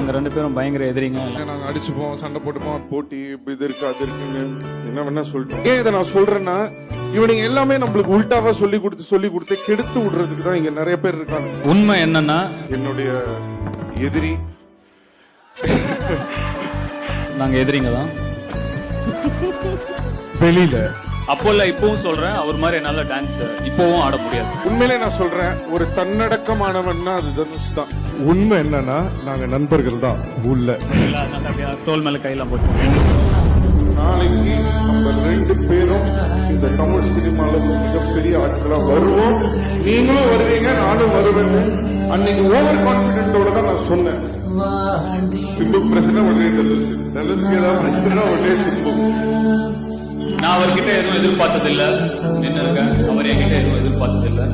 நாங்க ரெண்டு பேரும் பயங்கர எதிரிங்க. நாங்க அடிச்சுப்போம் சண்டை போட்டுப்போம். போட்டி இப்ப இது இருக்கு அது இருக்குன்னு என்ன வேணா சொல்லிட்டு ஏன் இதை நான் சொல்றேன்னா இவனுங்க எல்லாமே நம்மளுக்கு உல்டாவா சொல்லி கொடுத்து சொல்லி கொடுத்து கெடுத்து விடுறதுக்கு தான் இங்க நிறைய பேர் இருக்காங்க. உண்மை என்னன்னா என்னுடைய எதிரி. நாங்க எதிரிங்க தான். வெளியில. அப்போ இல்ல இப்பவும் சொல்றேன் அவர் மாதிரி என்னால டான்ஸ் இப்பவும் ஆட முடியாது. உண்மையிலே நான் சொல்றேன் ஒரு தன்னடக்கமானவன்னா அது தனுஷ் தான். உண்மை என்னன்னா நாங்க நண்பர்கள் தான் அப்படியே தோல் மேல கையெல்லாம் போட்டு நாளைக்கு நம்ம ரெண்டு பேரும் இந்த தமிழ் சினிமால ஒரு மிகப்பெரிய ஆட்களா வருவோம். நீங்களும் வருவீங்க நானும் வருவேன். அன்னைக்கு ஓவர் கான்பிடென்டோட தான் நான் சொன்னேன். சிம்பு பிரச்சனை உடனே டெல்லஸ் டெல்லஸ்க்கு ஏதாவது பிரச்சனை உடனே சிம்பு. நான் அவர்கிட்ட எதுவும் எதிர்பார்த்ததில்லை. என்ன இருக்கேன் அவர் என்கிட்ட எதுவும் எதிர்பார்த்ததில்லை.